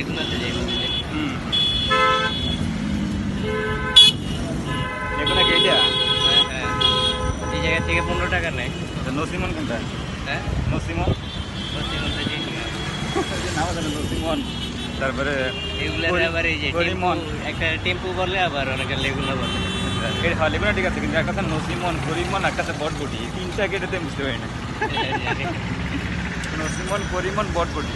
লেগুনাতে যাই মন্দিরে হ্যাঁ হ্যাঁ। এই জায়গা থেকে পনেরো টাকা নেয়। নসিমন কোনটা? হ্যাঁ? নসিমন? পশ্চিমবঙ্গে যাই নাম আছে নসিমন? তারপরে এগুলার আবার এই যে টেম্পু একটা টেম্পু বলে আবার অনেকে লেগুনা বলে। হ্যাঁ লেগুনা ঠিক আছে কিন্তু একটা আছে নসিমন করিমন একটা আছে বটবটি। তিনটা কেটেতে বুঝতে পারি না। হ্যাঁ, হ্যাঁ। নসিমন করিমন বটবটি।